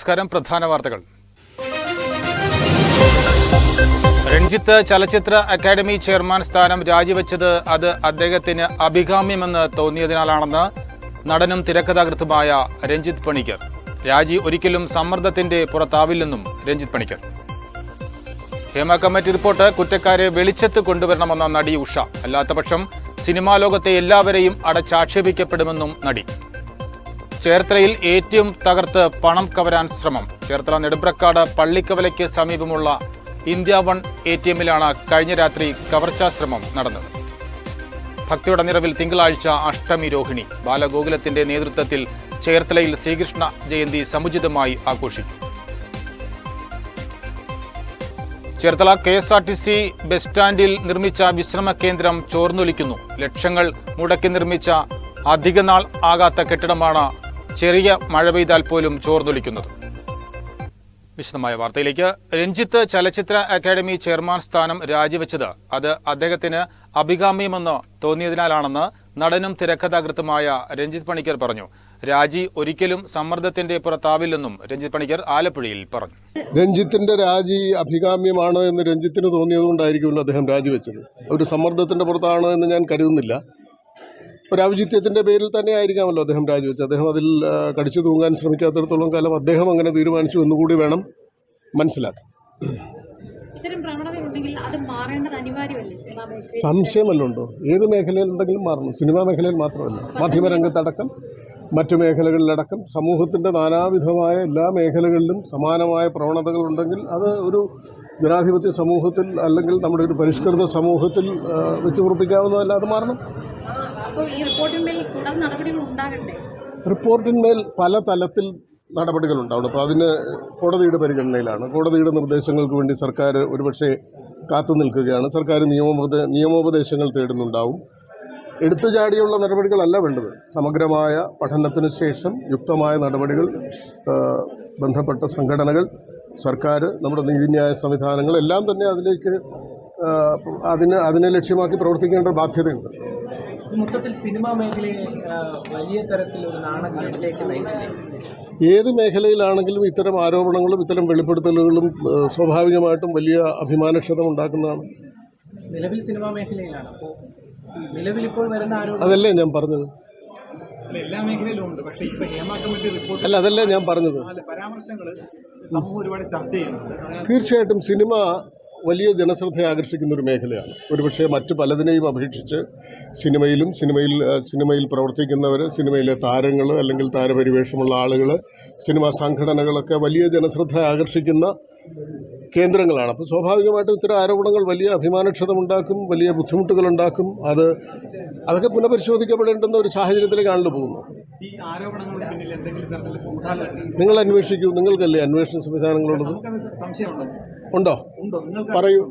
നമസ്കാരം പ്രധാന വാർത്തകൾ. രഞ്ജിത്ത് ചലച്ചിത്ര അക്കാദമി ചെയർമാൻ സ്ഥാനം രാജിവെച്ചത് അത് അദ്ദേഹത്തിന് അഭികാമ്യമെന്ന് തോന്നിയതിനാലാണെന്ന് നടനും തിരക്കഥാകൃത്തുമായ രഞ്ജിത്ത് പണിക്കർ. രാജി ഒരിക്കലും സമ്മർദ്ദത്തിന്റെ പുറത്താവില്ലെന്നും രഞ്ജിത്ത് പണിക്കർ. ഹേമ കമ്മിറ്റി റിപ്പോർട്ട് കുറ്റക്കാരെ വെളിച്ചത്ത് കൊണ്ടുവരണമെന്ന നടി ഉഷ. അല്ലാത്തപക്ഷം സിനിമാ ലോകത്തെ എല്ലാവരെയും അടച്ചാക്ഷേപിക്കപ്പെടുമെന്നും നടി. ചേർത്തലയിൽ എ ടി എം തകർത്ത് പണം കവരാൻ ശ്രമം. ചേർത്തല നെടുമ്പ്രക്കാട് പള്ളിക്കവലയ്ക്ക് സമീപമുള്ള ഇന്ത്യ വൺ എ ടി എമ്മിലാണ് കഴിഞ്ഞ രാത്രി കവർച്ചാ ശ്രമം നടന്നത്. ഭക്തിയുടെ നിറവിൽ തിങ്കളാഴ്ച അഷ്ടമി രോഹിണി ബാലഗോകുലത്തിന്റെ നേതൃത്വത്തിൽ ചേർത്തലയിൽ ശ്രീകൃഷ്ണ ജയന്തി സമുചിതമായി ആഘോഷിക്കും. Cherthala K S R T C bus സ്റ്റാൻഡിൽ നിർമ്മിച്ച വിശ്രമ കേന്ദ്രം ചോർന്നൊലിക്കുന്നു. ലക്ഷങ്ങൾ മുടക്കി നിർമ്മിച്ച അധികനാൾ ആകാത്ത കെട്ടിടമാണ് ചെറിയ മഴ പെയ്താൽ പോലും ചോർന്നൊലിക്കുന്നത് വിശദമായ വാർത്തയിലേക്ക്. രഞ്ജിത്ത് ചലച്ചിത്ര അക്കാദമി ചെയർമാൻ സ്ഥാനം രാജിവെച്ചത് അത് അദ്ദേഹത്തിന് അഭികാമ്യമെന്ന് തോന്നിയതിനാലാണെന്ന് നടനും തിരക്കഥാകൃത്തുമായ രഞ്ജിത്ത് പണിക്കർ പറഞ്ഞു. രാജി ഒരിക്കലും സമ്മർദ്ദത്തിന്റെ പുറത്താവില്ലെന്നും രഞ്ജിത്ത് പണിക്കർ ആലപ്പുഴയിൽ പറഞ്ഞു. രഞ്ജിത്തിന്റെ രാജി അഭികാമ്യമാണ് എന്ന് രഞ്ജിത്തിന് തോന്നിയതുകൊണ്ടായിരിക്കുമല്ലോ അദ്ദേഹം രാജിവെച്ചത്. ഒരു സമ്മർദ്ദത്തിന്റെ പുറത്താണ് എന്ന് ഞാൻ കരുതുന്നില്ല. ഒരു പേരിൽ തന്നെ ആയിരിക്കാമല്ലോ അദ്ദേഹം രാജിവെച്ചത്. അദ്ദേഹം അതിൽ കടിച്ചു തൂങ്ങാൻ ശ്രമിക്കാത്തിടത്തോളം കാലം അദ്ദേഹം അങ്ങനെ തീരുമാനിച്ചു എന്നുകൂടി വേണം മനസ്സിലാക്കാൻ. ഇത്തരം അത് മാറേണ്ടത് അനിവാര്യമല്ലേ? സംശയമല്ലോ ഉണ്ടോ ഏത് മേഖലയിൽ ഉണ്ടെങ്കിലും മാറണം. സിനിമാ മേഖലയിൽ മാത്രമല്ല. മാധ്യമരംഗത്തടക്കം മറ്റു മേഖലകളിലടക്കം സമൂഹത്തിന്റെ നാനാവിധമായ എല്ലാ മേഖലകളിലും സമാനമായ പ്രവണതകളുണ്ടെങ്കിൽ അത് ഒരു ജനാധിപത്യ സമൂഹത്തിൽ അല്ലെങ്കിൽ നമ്മുടെ ഒരു പരിഷ്കൃത സമൂഹത്തിൽ വെച്ച് ഉറപ്പിക്കാവുന്നതല്ല അത് മാറണം. അപ്പോൾ ഈ റിപ്പോർട്ടിന്മേൽ നടപടികൾ റിപ്പോർട്ടിന്മേൽ പല തലത്തിൽ നടപടികൾ നടപടികളുണ്ടാവണം അപ്പോൾ അതിന് കോടതിയുടെ പരിഗണനയിലാണ്. കോടതിയുടെ നിർദ്ദേശങ്ങൾക്ക് വേണ്ടി സർക്കാർ ഒരുപക്ഷെ കാത്തു നിൽക്കുകയാണ്. സർക്കാർ നിയമോപദ നിയമോപദേശങ്ങൾ തേടുന്നുണ്ടാവും. എടുത്തു ചാടിയുള്ള നടപടികളല്ല വേണ്ടത്. സമഗ്രമായ പഠനത്തിന് ശേഷം യുക്തമായ നടപടികൾ ബന്ധപ്പെട്ട സംഘടനകൾ സർക്കാർ നമ്മുടെ നീതിന്യായ സംവിധാനങ്ങൾ എല്ലാം തന്നെ അതിലേക്ക് അതിന് അതിനെ ലക്ഷ്യമാക്കി പ്രവർത്തിക്കേണ്ട ബാധ്യതയുണ്ട്. മൊത്തത്തിൽ സിനിമാ മേഖലയെ വലിയ തരത്തിൽ ഒരു നയിച്ചില്ലേ? ഏത് മേഖലയിലാണെങ്കിലും ഇത്തരം ആരോപണങ്ങളും ഇത്തരം വെളിപ്പെടുത്തലുകളും സ്വാഭാവികമായിട്ടും വലിയ അഭിമാനക്ഷതം ഉണ്ടാക്കുന്നതാണ്. നിലവിൽ സിനിമാ മേഖലയിലാണ്. അപ്പോൾ നിലവിൽ ഇപ്പോൾ വരുന്ന ആരോപണം അതല്ലേ ഞാൻ പറഞ്ഞത്. എല്ലാ മേഖലയിലും ഉണ്ട്. പക്ഷേ ഇപ്പൊ ഹേമ കമ്മിറ്റി റിപ്പോർട്ട് അല്ല അതല്ലേ ഞാൻ പറഞ്ഞത്. പരാമർശങ്ങൾ സമൂഹം ഒരുപാട് ചർച്ച ചെയ്യുന്നുണ്ട്. തീർച്ചയായിട്ടും സിനിമ വലിയ ജനശ്രദ്ധ ആകർഷിക്കുന്ന ഒരു മേഖലയാണ്. ഒരുപക്ഷെ മറ്റു പലതിനെയും അപേക്ഷിച്ച് സിനിമയിലും സിനിമയിൽ സിനിമയിൽ പ്രവർത്തിക്കുന്നവർ സിനിമയിലെ താരങ്ങൾ അല്ലെങ്കിൽ താരപരിവേഷമുള്ള ആളുകൾ സിനിമാ സംഘടനകളൊക്കെ വലിയ ജനശ്രദ്ധ ആകർഷിക്കുന്ന കേന്ദ്രങ്ങളാണ്. അപ്പോൾ സ്വാഭാവികമായിട്ടും ഇത്തരം ആരോപണങ്ങൾ വലിയ അഭിമാനക്ഷതമുണ്ടാക്കും വലിയ ബുദ്ധിമുട്ടുകളുണ്ടാക്കും. അത് അതൊക്കെ പുനഃപരിശോധിക്കപ്പെടേണ്ടുന്ന ഒരു സാഹചര്യത്തിലേക്കാണല്ലോ പോകുന്നത്. നിങ്ങൾ അന്വേഷിക്കൂ. നിങ്ങൾക്കല്ലേ അന്വേഷണ സംവിധാനങ്ങളുള്ളത്? ഉണ്ടോ? പറയൂ.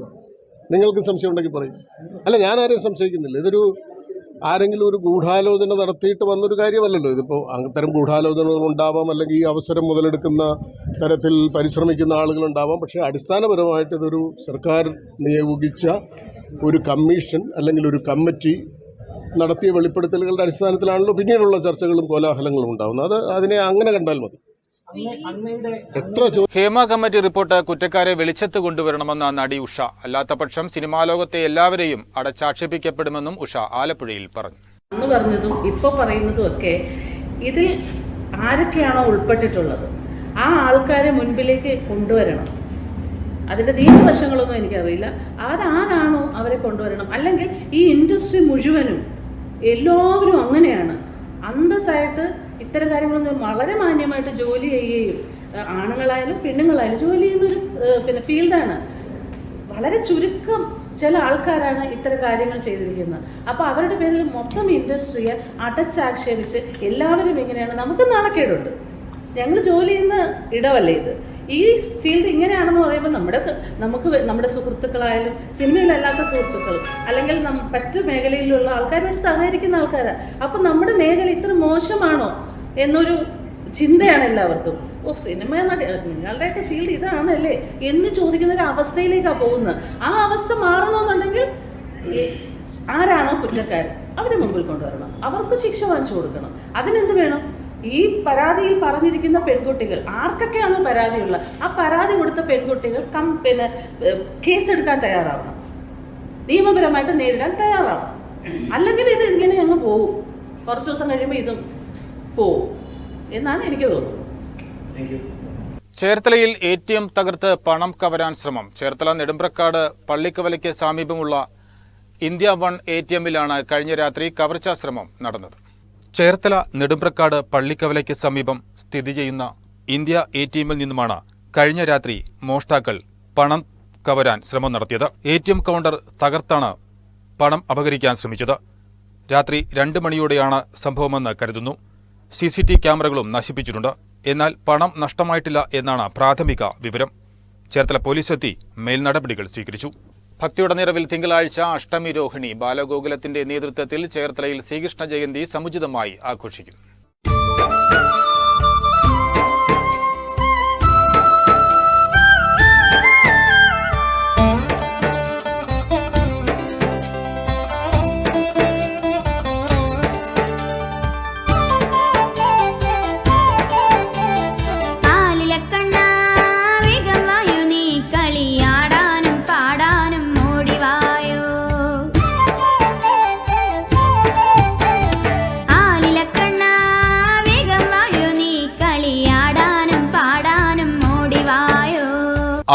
നിങ്ങൾക്ക് സംശയം ഉണ്ടെങ്കിൽ പറയൂ. അല്ല ഞാൻ ആരെയും സംശയിക്കുന്നില്ല. ഇതൊരു ആരെങ്കിലും ഒരു ഗൂഢാലോചന നടത്തിയിട്ട് വന്നൊരു കാര്യമല്ലല്ലോ. ഇതിപ്പോൾ അത്തരം ഗൂഢാലോചനകൾ ഉണ്ടാവാം അല്ലെങ്കിൽ ഈ അവസരം മുതലെടുക്കുന്ന തരത്തിൽ പരിശ്രമിക്കുന്ന ആളുകളുണ്ടാവാം പക്ഷേ അടിസ്ഥാനപരമായിട്ട് ഇതൊരു സർക്കാർ നിയോഗിച്ച ഒരു കമ്മീഷൻ അല്ലെങ്കിൽ ഒരു കമ്മിറ്റി നടത്തിയ വെളിപ്പെടുത്തലുകളുടെ അടിസ്ഥാനത്തിലാണല്ലോ പിന്നീടുള്ള ചർച്ചകളും കോലാഹലങ്ങളും ഉണ്ടാകുന്നത് അത് അതിനെ അങ്ങനെ കണ്ടാൽ മതി. ഹേമ കമ്മിറ്റി റിപ്പോർട്ട് കുറ്റക്കാരെ വെളിച്ചത്ത് കൊണ്ടുവരണമെന്ന നടി ഉഷ. അല്ലാത്തപക്ഷം സിനിമാ ലോകത്തെ എല്ലാവരെയും അടച്ചാക്ഷേപിക്കപ്പെടുമെന്നും ഉഷ ആലപ്പുഴയിൽ പറഞ്ഞു. അന്ന് പറഞ്ഞതും ഇപ്പോൾ പറയുന്നതും ഒക്കെ ഇതിൽ ആരൊക്കെയാണോ ഉൾപ്പെട്ടിട്ടുള്ളത്? ആ ആൾക്കാരെ മുൻപിലേക്ക് കൊണ്ടുവരണം. അതിന്റെ ദീർഘവശങ്ങളൊന്നും എനിക്കറിയില്ല. അതാരാണോ അവരെ കൊണ്ടുവരണം? അല്ലെങ്കിൽ ഈ ഇൻഡസ്ട്രി മുഴുവനും എല്ലാവരും അങ്ങനെയാണ്. അന്തസ്സായിട്ട് ഇത്തരം കാര്യങ്ങളൊന്നും വളരെ മാന്യമായിട്ട് ജോലി ചെയ്യുകയും ആണുങ്ങളായാലും പെണ്ണുങ്ങളായാലും ജോലി ചെയ്യുന്നൊരു പിന്നെ ഫീൽഡാണ്. വളരെ ചുരുക്കം ചില ആൾക്കാരാണ് ഇത്തരം കാര്യങ്ങൾ ചെയ്തിരിക്കുന്നത്. അപ്പോൾ അവരുടെ പേരിൽ മൊത്തം ഇൻഡസ്ട്രിയെ അടച്ചാക്ഷേപിച്ച് എല്ലാവരും ഇങ്ങനെയാണ്. നമുക്ക് നാണക്കേടുണ്ട്. ഞങ്ങൾ ജോലി ചെയ്യുന്ന ഇടമല്ലേ ഇത്? ഈ ഫീൽഡ് ഇങ്ങനെയാണെന്ന് പറയുമ്പോൾ നമ്മുടെ നമുക്ക് നമ്മുടെ സുഹൃത്തുക്കളായാലും സിനിമയിലല്ലാത്ത സുഹൃത്തുക്കൾ അല്ലെങ്കിൽ മറ്റു മേഖലയിലുള്ള ആൾക്കാരുമായിട്ട് സഹകരിക്കുന്ന ആൾക്കാരാണ് അപ്പം നമ്മുടെ മേഖല ഇത്ര മോശമാണോ? എന്നൊരു ചിന്തയാണ് എല്ലാവർക്കും. ഓ സിനിമ നിങ്ങളുടെയൊക്കെ ഫീൽഡ് ഇതാണല്ലേ? എന്ന് ചോദിക്കുന്ന ഒരു അവസ്ഥയിലേക്കാണ് പോകുന്നത്. ആ അവസ്ഥ മാറണമെന്നുണ്ടെങ്കിൽ ആരാണോ കുറ്റക്കാരൻ അവരെ മുമ്പിൽ കൊണ്ടുവരണം. അവർക്ക് ശിക്ഷ വാങ്ങിച്ചു കൊടുക്കണം. അതിനെന്ത് വേണം? ഈ പരാതിയിൽ പറഞ്ഞിരിക്കുന്ന പെൺകുട്ടികൾ ആർക്കൊക്കെയാണ് പരാതിയുള്ള ആ പരാതി കൊടുത്ത പെൺകുട്ടികൾ കം പിന്നെ കേസെടുക്കാൻ തയ്യാറാവണം. നിയമപരമായിട്ട് നേരിടാൻ തയ്യാറാവണം. അല്ലെങ്കിൽ ഇത് ഇങ്ങനെ അങ്ങ് പോവും. കുറച്ച് ദിവസം കഴിയുമ്പോൾ ഇതും പോവും എന്നാണ് എനിക്ക് തോന്നുന്നത്. ചേർത്തലയിൽ എ ടി എം തകർത്ത് പണം കവരാൻ ശ്രമം. ചേർത്തല നെടുമ്പ്രക്കാട് പള്ളിക്കവലയ്ക്ക് സമീപമുള്ള ഇന്ത്യ വൺ എ ടി എമ്മിലാണ് കഴിഞ്ഞ രാത്രി കവർച്ചാ ശ്രമം നടന്നത്. ചേർത്തല നെടുമ്പ്രക്കാട് പള്ളിക്കവലയ്ക്ക് സമീപം സ്ഥിതി ചെയ്യുന്ന ഇന്ത്യ എ ടി എമ്മിൽ നിന്നുമാണ് കഴിഞ്ഞ രാത്രി മോഷ്ടാക്കൾ പണം കവരാൻ ശ്രമം നടത്തിയത്. എ ടി എം കൗണ്ടർ തകർത്താണ് പണം അപഹരിക്കാൻ ശ്രമിച്ചത്. രാത്രി രണ്ട് മണിയോടെയാണ് സംഭവമെന്ന് കരുതുന്നു. സി സി ടി ക്യാമറകളും നശിപ്പിച്ചിട്ടുണ്ട്. എന്നാൽ പണം നഷ്ടമായിട്ടില്ല എന്നാണ് പ്രാഥമിക വിവരം. ചേർത്തല പോലീസ് എത്തി മേൽനടപടികൾ സ്വീകരിച്ചു. ഭക്തിയുടെ നിറവിൽ തിങ്കളാഴ്ച അഷ്ടമി രോഹിണി ബാലഗോകുലത്തിന്റെ നേതൃത്വത്തിൽ ചേർത്തലയിൽ ശ്രീകൃഷ്ണ ജയന്തി സമുചിതമായി ആഘോഷിക്കും.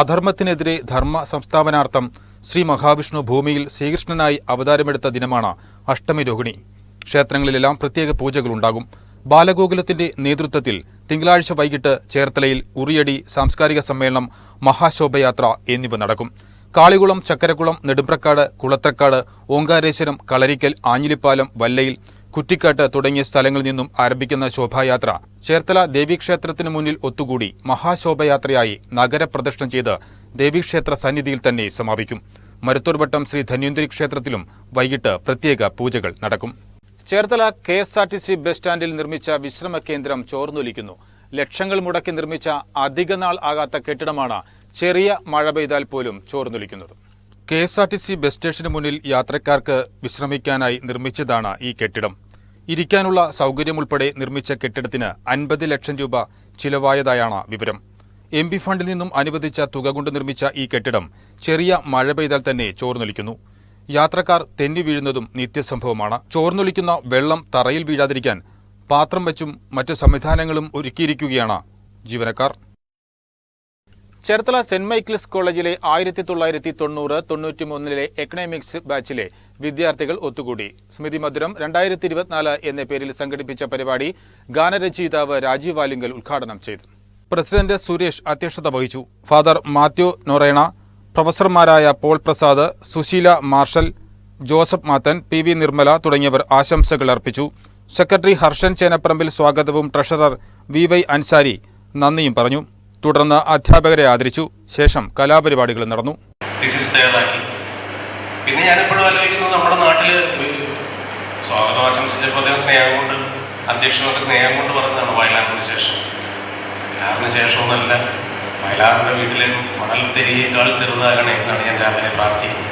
അധർമ്മത്തിനെതിരെ ധർമ്മ സംസ്ഥാപനാർത്ഥം ശ്രീ മഹാവിഷ്ണു ഭൂമിയിൽ ശ്രീകൃഷ്ണനായി അവതാരമെടുത്ത ദിനമാണ് അഷ്ടമി രോഹിണി. ക്ഷേത്രങ്ങളിലെല്ലാം പ്രത്യേക പൂജകളുണ്ടാകും. ബാലഗോകുലത്തിന്റെ നേതൃത്വത്തിൽ തിങ്കളാഴ്ച വൈകിട്ട് ചേർത്തലയിൽ ഉറിയടി സാംസ്കാരിക സമ്മേളനം മഹാശോഭയാത്ര എന്നിവ നടക്കും. കാളികുളം ചക്കരക്കുളം നെടുമ്പ്രക്കാട് കുളത്രക്കാട് ഓങ്കാരേശ്വരം കളരിക്കൽ ആഞ്ഞിലിപ്പാലം വല്ലയിൽ കുറ്റിക്കാട്ട് തുടങ്ങിയ സ്ഥലങ്ങളിൽ നിന്നും ആരംഭിക്കുന്ന ശോഭായാത്ര ചേർത്തല ദേവീക്ഷേത്രത്തിനു മുന്നിൽ ഒത്തുകൂടി മഹാശോഭയാത്രയായി നഗരപ്രദക്ഷിണം ചെയ്ത് ദേവീക്ഷേത്ര സന്നിധിയിൽ തന്നെ സമാപിക്കും. മരുത്തൂർവട്ടം ശ്രീ ധന്വന്തരി ക്ഷേത്രത്തിലും വൈകിട്ട് പ്രത്യേക പൂജകൾ നടക്കും. Cherthala K S R T C bus സ്റ്റാൻഡിൽ നിർമ്മിച്ച വിശ്രമ കേന്ദ്രം ചോർന്നൊലിക്കുന്നു. ലക്ഷങ്ങൾ മുടക്കി നിർമ്മിച്ച അധിക നാൾ ആകാത്ത കെട്ടിടമാണ് ചെറിയ മഴ പെയ്താൽ പോലും ചോർന്നൊലിക്കുന്നത്. K S R T C bus സ്റ്റേഷന് മുന്നിൽ യാത്രക്കാർക്ക് വിശ്രമിക്കാനായി നിർമ്മിച്ചതാണ് ഈ കെട്ടിടം. ഇരിക്കാനുള്ള സൗകര്യമുൾപ്പെടെ നിർമ്മിച്ച കെട്ടിടത്തിന് അൻപത് ലക്ഷം രൂപ ചിലവായതായാണ് വിവരം. എം പി ഫണ്ടിൽ നിന്നും അനുവദിച്ച തുക കൊണ്ട് നിർമ്മിച്ച ഈ കെട്ടിടം ചെറിയ മഴ പെയ്താൽ തന്നെ ചോർന്നൊലിക്കുന്നു യാത്രക്കാർ തെന്നി വീഴുന്നതും നിത്യസംഭവമാണ്. ചോർന്നൊലിക്കുന്ന വെള്ളം തറയിൽ വീഴാതിരിക്കാൻ പാത്രം വെച്ചും മറ്റു സംവിധാനങ്ങളും ഒരുക്കിയിരിക്കുകയാണ് ജീവനക്കാർ. ചേർത്തല സെന്റ് മൈക്കിൾസ് കോളേജിലെ ആയിരത്തി തൊള്ളായിരത്തി തൊണ്ണൂറ് തൊണ്ണൂറ്റി മൂന്നിലെ എക്കണോമിക്സ് ബാച്ചിലെ വിദ്യാർത്ഥികൾ ഒത്തുകൂടി. സ്മൃതി മധുരം രണ്ടായിരത്തി ഇരുപത്തിനാല് എന്ന പേരിൽ സംഘടിപ്പിച്ച പരിപാടി ഗാനരചയിതാവ് രാജീവ് വാലിങ്കൽ ഉദ്ഘാടനം ചെയ്തു. പ്രസിഡന്റ് സുരേഷ് അധ്യക്ഷത വഹിച്ചു. ഫാദർ മാത്യു നൊറേണ പ്രൊഫസർമാരായ പോൾ പ്രസാദ് സുശീല മാർഷൽ ജോസഫ് മാത്തൻ പി വി നിർമ്മല തുടങ്ങിയവർ ആശംസകൾ അർപ്പിച്ചു. സെക്രട്ടറി ഹർഷൻ ചേനപ്പറമ്പിൽ സ്വാഗതവും ട്രഷറർ വി വൈ അൻസാരി നന്ദിയും പറഞ്ഞു. തുടർന്ന് അധ്യാപകരെ ആദരിച്ചു. ശേഷം കലാപരിപാടികൾ നടന്നു. പിന്നെ ഞാനെപ്പോഴും ആലോചിക്കുന്നത് നമ്മുടെ നാട്ടിൽ സ്വാഗതം ആശംസിച്ചപ്പോൾ അദ്ദേഹം സ്നേഹം കൊണ്ട് അധ്യക്ഷനൊക്കെ സ്നേഹം കൊണ്ട് പറഞ്ഞതാണ് വയലാറിന് ശേഷം. വയലാറിന് ശേഷമൊന്നല്ല വയലാറിന്റെ വീട്ടിലെ മണൽ തെരിയേക്കാൾ ചെറുതാകണേ എന്നാണ് ഞാൻ രാവിലെ പ്രാർത്ഥിക്കുന്നത്.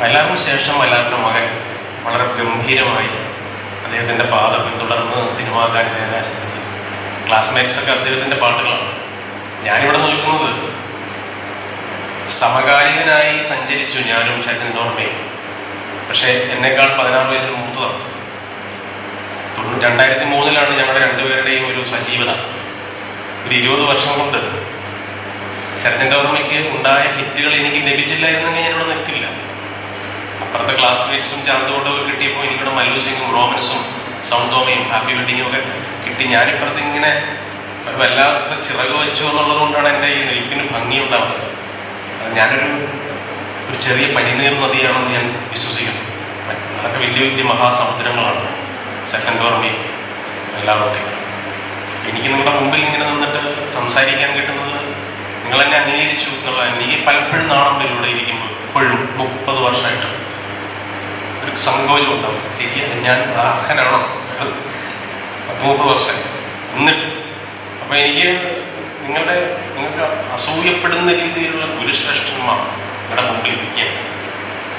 വയലാറിന് ശേഷം വയലാറിന്റെ മകൻ വളരെ ഗംഭീരമായി അദ്ദേഹത്തിന്റെ പാത പിന്തുടർന്ന് സിനിമാക്കാൻ ഞാൻ ക്ലാസ്മേറ്റ്സ് ക്ലാസ്മേറ്റ്സൊക്കെ അദ്ദേഹത്തിന്റെ പാട്ടുകളാണ്. ഞാനിവിടെ നിൽക്കുന്നത് സമകാലികനായി സഞ്ചരിച്ചു ഞാനും ശരതൻ ഓർമ്മയും പക്ഷേ എന്നേക്കാൾ പതിനാറ് വയസ്സിന് മൂത്തതാണ്. രണ്ടായിരത്തി മൂന്നിലാണ് ഞങ്ങളുടെ രണ്ടുപേരുടെയും ഒരു സജീവത. ഒരു ഇരുപത് വർഷം കൊണ്ട് ശരത്തിന്റെ ഓർമ്മയ്ക്ക് ഉണ്ടായ ഹിറ്റുകൾ എനിക്ക് ലഭിച്ചില്ല എന്നെങ്കിൽ ഞാനിവിടെ നിൽക്കില്ല. അപ്പുറത്തെ ക്ലാസ്മേറ്റ്സും ചാന്തോട്ടൊക്കെ കിട്ടിയപ്പോൾ എനിക്കിവിടെ മല്ലു സിംഗും റോമൻസും സൗണ്ടോമയും ഹാപ്പി വെഡിങ്ങും ഒക്കെ കിട്ടി. ഞാനിപ്പുറത്ത് ഇങ്ങനെ ഒരു വല്ലാത്ത ചിറക് വെച്ചു എന്നുള്ളത് കൊണ്ടാണ് എന്റെ ഈ നിൽപ്പിന് ഭംഗിയുണ്ടാവുന്നത്. അത് ഞാനൊരു ഒരു ചെറിയ പനിനീർ നദിയാണെന്ന് ഞാൻ വിശ്വസിക്കുന്നു. അതൊക്കെ വലിയ വലിയ മഹാസമുദ്രങ്ങളാണ്. സെക്കൻഡ് ഓർമ്മി എല്ലാവർക്കും എനിക്ക് നിങ്ങളുടെ മുമ്പിൽ ഇങ്ങനെ നിന്നിട്ട് സംസാരിക്കാൻ കിട്ടുന്നത് നിങ്ങൾ എന്നെ അംഗീകരിച്ചു എന്നുള്ള എനിക്ക് പലപ്പോഴും നാണം വരും ഇവിടെ ഇരിക്കുമ്പോൾ. ഇപ്പോഴും മുപ്പത് വർഷമായിട്ട്. ഒരു സങ്കോചം ഉണ്ടാവും. ശരിയാണ് ഞാൻ അർഹനാണോ? പത്ത് മുപ്പത് വർഷം. എന്നിട്ട് അപ്പം എനിക്ക് നിങ്ങളുടെ നിങ്ങൾക്ക് അസൂയപ്പെടുന്ന രീതിയിലുള്ള ഗുരുശ്രേഷ്ഠന്മാർ നിങ്ങളുടെ മുമ്പിൽ ഇരിക്കുക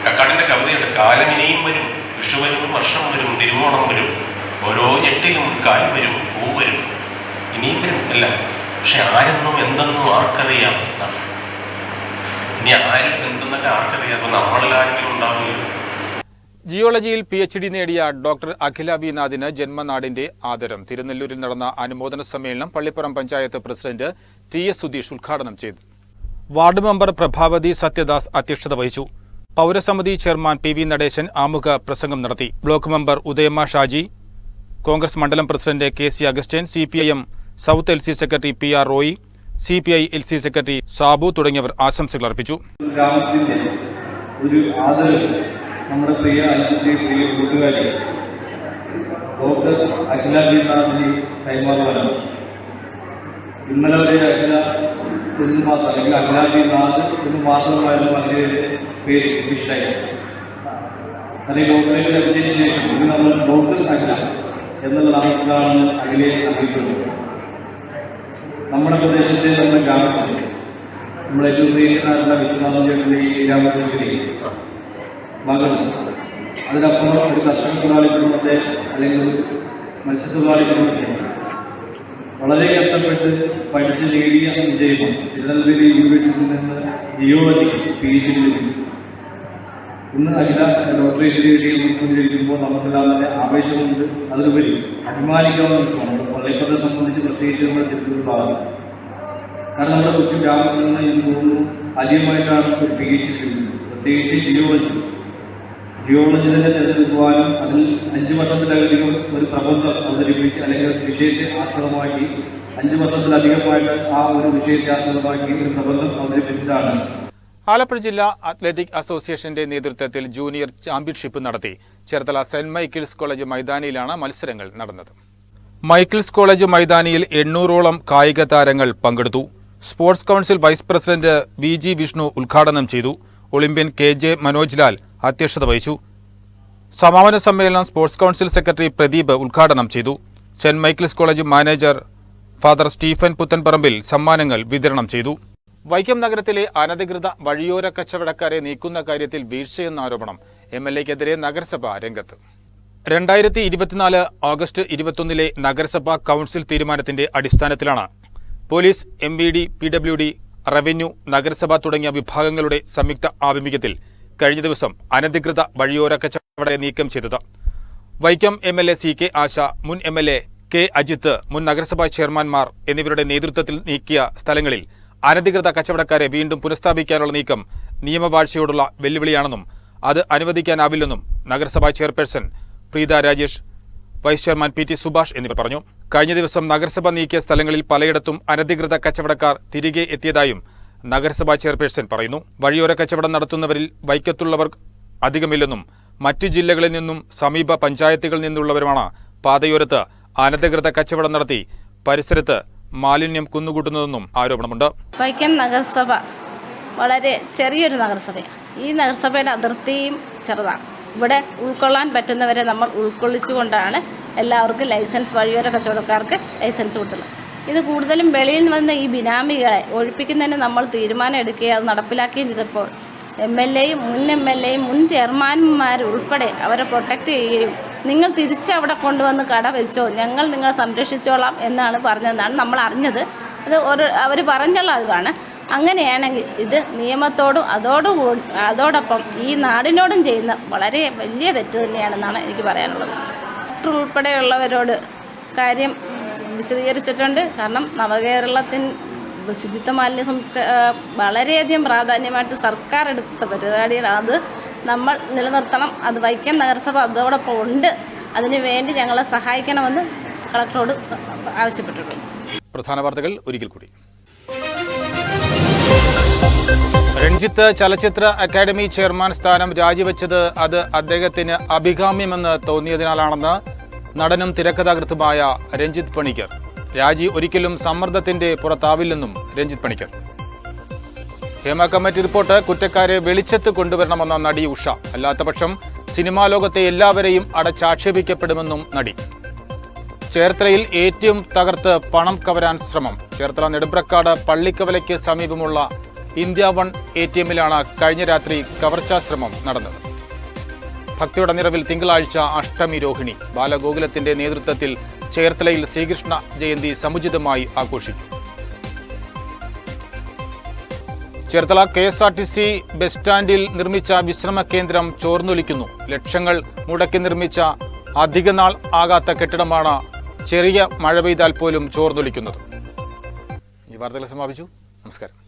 കക്കാടിന്റെ കവിതയുണ്ട് കാലം ഇനിയും വരും വിഷു വരും വർഷം വരും തിരുവോണം വരും ഓരോ ഞെട്ടിലും കായ് വരും പൂ വരും ഇനിയും വരും അല്ല പക്ഷെ ആരെന്നും എന്തെന്നും ആർക്കറിയാം ഇനി ആരും എന്തെന്നൊക്കെ ആർക്കറിയാം അപ്പൊ ഉണ്ടാവില്ല ജിയോളജിയിൽ പി എച്ച് ഡി നേടിയ ഡോക്ടർ അഖില വി നാഥിന് ജന്മനാടിന്റെ ആദരം. തിരുനെല്ലൂരിൽ നടന്ന അനുമോദന സമ്മേളനം Pallippuram panchayat president T S Sudheesh ഉദ്ഘാടനം ചെയ്തു. വാർഡ് മെമ്പർ പ്രഭാവതി സത്യദാസ് അധ്യക്ഷത വഹിച്ചു. പൗരസമിതി ചെയർമാൻ പി വി നടേശൻ ആമുഖ പ്രസംഗം നടത്തി. ബ്ലോക്ക് മെമ്പർ ഉദയമ്മ ഷാജി കോൺഗ്രസ് മണ്ഡലം president K C Augustine C P I M south L C secretary P R Roy C P I L C secretary Sabu തുടങ്ങിയവർ ആശംസകൾ അർപ്പിച്ചു. ഒരു ആദരവ് നമ്മുടെ പ്രിയ അഞ്ചിന്റെ പ്രിയ കൂട്ടുകാരി ഡോക്ടർ അഖില ബീനാഥിനെ കൈമാറുവാനാണ് ഇന്നലെ വരെ അഖില എന്ന് മാത്രം അല്ലെങ്കിൽ അഖില നാഥ് എന്ന് മാത്രമായിരുന്നു അങ്ങയുടെ പേര് ഇഷ്ടായി അല്ലെങ്കിൽ ഡോക്ടറേറ്റ് ലഭിച്ചതിന് ശേഷം ഇത് നമ്മൾ ഡോക്ടർ അഖില എന്നുള്ള നാമത്തിലാണ് അഖിലയെ അറിയിക്കുന്നത്. നമ്മുടെ പ്രദേശത്തെ നമ്മുടെ ഗ്രാമത്തിൽ നമ്മുടെ ഏറ്റവും പ്രിയനായിട്ടുള്ള വിശ്വനാഥൻ ചേട്ടന്റെ ഈ രാമചന്ദ്രനെ മകൾ അതിനപ്പുറം ഒരു കർഷക തൊഴിലാളി കുടുംബത്തെ അല്ലെങ്കിൽ ഒരു മത്സ്യത്തൊഴിലാളി കുടുംബത്തെ വളരെ കഷ്ടപ്പെട്ട് പഠിച്ച് നേടിയ വിജയം തിരുനെൽവേലി യൂണിവേഴ്സിറ്റിയിൽ നിന്ന് ജിയോളജി പി ജി ലഭിച്ചു ഇന്ന് അഖില ഡോക്ടറേറ്റ് ഡിഗ്രിയിൽ ഉൾക്കൊണ്ടിരിക്കുമ്പോൾ നമുക്കെല്ലാം തന്നെ ആവേശമുണ്ട്. അതിലുപരി അഭിമാനിക്കാവുന്ന വിഷയമാണ് നമ്മുടെ പള്ളിപ്പത്തെ സംബന്ധിച്ച് പ്രത്യേകിച്ച് നമ്മുടെ ഭാഗം. കാരണം നമ്മുടെ കൊച്ചു ഗ്രാമത്തിൽ നിന്ന് ഇന്ന് തോന്നുന്നു ആദ്യമായിട്ടാണ് ഒരു പി എച്ച് ഡി പ്രത്യേകിച്ച് ജിയോളജി ജിയോളജി തന്നെ തിരഞ്ഞെടുക്കുവാനും അതിൽ അഞ്ച് വർഷത്തിലധികം ഒരു പ്രബന്ധം അവതരിപ്പിച്ച് അല്ലെങ്കിൽ വിഷയത്തെ ആസ്പദമാക്കി അഞ്ച് വർഷത്തിലധികമായിട്ട് ആ ഒരു വിഷയത്തെ ആസ്പദമാക്കി ഒരു പ്രബന്ധം അവതരിപ്പിച്ചതാണ്. ആലപ്പുഴ ജില്ലാ അത്ലറ്റിക് അസോസിയേഷന്റെ നേതൃത്വത്തിൽ ജൂനിയർ ചാമ്പ്യൻഷിപ്പ് നടത്തി. ചേർത്തല സെന്റ് മൈക്കിൾസ് കോളേജ് മൈതാനിയിലാണ് മത്സരങ്ങൾ നടന്നത്. മൈക്കിൾസ് കോളേജ് മൈതാനിയിൽ എണ്ണൂറോളം കായിക താരങ്ങൾ പങ്കെടുത്തു. Sports council vice president V G Vishnu ഉദ്ഘാടനം ചെയ്തു. Olympian K J Manoj Lal അധ്യക്ഷത വഹിച്ചു. സമാപന സമ്മേളനം സ്പോർട്സ് കൗൺസിൽ സെക്രട്ടറി പ്രദീപ് ഉദ്ഘാടനം ചെയ്തു. Saint Michael's College manager father Stephen Puthenparambil സമ്മാനങ്ങൾ വിതരണം ചെയ്തു. വൈക്കം നഗരത്തിലെ അനധികൃത വഴിയോര കച്ചവടക്കാരെ നീക്കുന്ന കാര്യത്തിൽ വീഴ്ചയെന്ന ആരോപണം എം എൽ എക്കെതിരെ നഗരസഭ രംഗത്ത്. രണ്ടായിരത്തി ഇരുപത്തിനാല് ഓഗസ്റ്റ് ഇരുപത്തൊന്നിലെ നഗരസഭാ കൗൺസിൽ തീരുമാനത്തിന്റെ അടിസ്ഥാനത്തിലാണ് police M V D P W D revenue നഗരസഭ തുടങ്ങിയ വിഭാഗങ്ങളുടെ സംയുക്ത ആഭിമുഖ്യത്തിൽ കഴിഞ്ഞ ദിവസം അനധികൃത വഴിയോര കച്ചവടരെ നീക്കം ചെയ്തത്. Vaikom M L A C K Asha മുൻ M L A K Ajith മുൻ നഗരസഭാ ചെയർമാൻമാർ എന്നിവരുടെ നേതൃത്വത്തിൽ നീക്കിയ സ്ഥലങ്ങളിൽ അനധികൃത കച്ചവടക്കാരെ വീണ്ടും പുനഃസ്ഥാപിക്കാനുള്ള നീക്കം നിയമവാഴ്ചയോടുള്ള വെല്ലുവിളിയാണെന്നും അത് അനുവദിക്കാനാവില്ലെന്നും നഗരസഭാ chairperson Preetha Rajesh vice chairman P T Subhash എന്നിവർ പറഞ്ഞു. കഴിഞ്ഞ ദിവസം നഗരസഭ നീക്കിയ സ്ഥലങ്ങളിൽ പലയിടത്തും അനധികൃത കച്ചവടക്കാർ തിരികെ എത്തിയതായും നഗരസഭാ ചെയർപേഴ്സൺ പറയുന്നു വഴിയോര കച്ചവടം നടത്തുന്നവരിൽ വൈക്കത്തുള്ളവർ അധികമില്ലെന്നും മറ്റു ജില്ലകളിൽ നിന്നും സമീപ പഞ്ചായത്തുകളിൽ നിന്നുള്ളവരുമാണ് പാതയോരത്ത് അനധികൃത കച്ചവടം നടത്തി പരിസരത്ത് മാലിന്യം കുന്നുകൂട്ടുന്നതെന്നും ആരോപണമുണ്ട്. വൈക്കം നഗരസഭ വളരെ ചെറിയൊരു നഗരസഭയാണ്. ഈ നഗരസഭയുടെ അതിർത്തിയും ചെറുതാണ്. ഇവിടെ ഉൾക്കൊള്ളാൻ പറ്റുന്നവരെ നമ്മൾ ഉൾക്കൊള്ളിച്ചുകൊണ്ടാണ് എല്ലാവർക്കും ലൈസൻസ് വഴിയോര കച്ചവടക്കാർക്ക് ലൈസൻസ് കൊടുത്തുള്ളത് ഇത് കൂടുതലും വെളിയിൽ വന്ന ഈ ബിനാമികളെ ഒഴിപ്പിക്കുന്നതിന് നമ്മൾ തീരുമാനം എടുക്കുകയും അത് നടപ്പിലാക്കുകയും ചെയ്തപ്പോൾ എം എൽ എയും മുൻ എം എൽ എയും മുൻ ചെയർമാൻമാരും ഉൾപ്പെടെ അവരെ പ്രൊട്ടക്റ്റ് ചെയ്യുകയും നിങ്ങൾ തിരിച്ചവിടെ കൊണ്ടുവന്ന് കട വെച്ചോ ഞങ്ങൾ നിങ്ങളെ സംരക്ഷിച്ചോളാം എന്നാണ് പറഞ്ഞതെന്നാണ് നമ്മൾ അറിഞ്ഞത്. അത് ഒരു അവർ പറഞ്ഞുള്ള അറിവാണ് അങ്ങനെയാണെങ്കിൽ ഇത് നിയമത്തോടും അതോടും അതോടൊപ്പം ഈ നാടിനോടും ചെയ്യുന്ന വളരെ വലിയ തെറ്റ് തന്നെയാണെന്നാണ് എനിക്ക് പറയാനുള്ളത്. ഉൾപ്പെടെയുള്ളവരോട് കാര്യം വിശദീകരിച്ചിട്ടുണ്ട്. കാരണം നവകേരളത്തിന് ശുചിത്വ മാലിന്യ സംസ്ക ആ, വളരെയധികം പ്രാധാന്യമായിട്ട് സർക്കാർ എടുത്ത പരിപാടിയാണ് അത്. നമ്മൾ നിലനിർത്തണം അത് വൈക്കം നഗരസഭ അതോടൊപ്പം ഉണ്ട്. അതിനുവേണ്ടി ഞങ്ങളെ സഹായിക്കണമെന്ന് കളക്ടറോട് ആവശ്യപ്പെട്ടിട്ടുണ്ട്. പ്രധാന വാർത്തകൾ ഒരിക്കൽ കൂടി. രഞ്ജിത്ത് ചലച്ചിത്ര അക്കാദമി ചെയർമാൻ സ്ഥാനം രാജിവെച്ചത് അത് അദ്ദേഹത്തിന് അഭികാമ്യമെന്ന് തോന്നിയതിനാലാണെന്ന് നടനും തിരക്കഥാകൃത്തുമായ രഞ്ജിത്ത് പണിക്കർ. രാജി ഒരിക്കലും സമ്മർദ്ദത്തിന്റെ പുറത്താവില്ലെന്നും രഞ്ജിത്ത് പണിക്കർ. ഹേമ കമ്മിറ്റി റിപ്പോർട്ട് കുറ്റക്കാരെ വെളിച്ചത്ത് കൊണ്ടുവരണമെന്ന നടി ഉഷ. അല്ലാത്തപക്ഷം സിനിമാ ലോകത്തെ എല്ലാവരെയും അടച്ചാക്ഷേപിക്കപ്പെടുമെന്നും നടി. ചേർത്തലയിൽ ഏറ്റവും തകർത്ത് പണം കവരാൻ ശ്രമം. ചേർത്തല നെടുമ്പ്രക്കാട് പള്ളിക്കവലയ്ക്ക് സമീപമുള്ള ഇന്ത്യ വൺ എ ടി എമ്മിലാണ് കഴിഞ്ഞ രാത്രി കവർച്ചാശ്രമം നടന്നത്. ഭക്തിയുടെ നിറവിൽ തിങ്കളാഴ്ച അഷ്ടമി രോഹിണി ബാലഗോകുലത്തിന്റെ നേതൃത്വത്തിൽ ചേർത്തലയിൽ ശ്രീകൃഷ്ണ ജയന്തി സമുചിതമായി ആഘോഷിക്കും. Cherthala K S R T C bus സ്റ്റാൻഡിൽ നിർമ്മിച്ച വിശ്രമ കേന്ദ്രം ചോർന്നൊലിക്കുന്നു. ലക്ഷങ്ങൾ മുടക്കി നിർമ്മിച്ച അധിക നാൾ ആകാത്ത കെട്ടിടമാണ് ചെറിയ മഴ പെയ്താൽ പോലും ചോർന്നൊലിക്കുന്നത്. ഈ വാർത്തകൾ സമാപിച്ചു. നമസ്കാരം.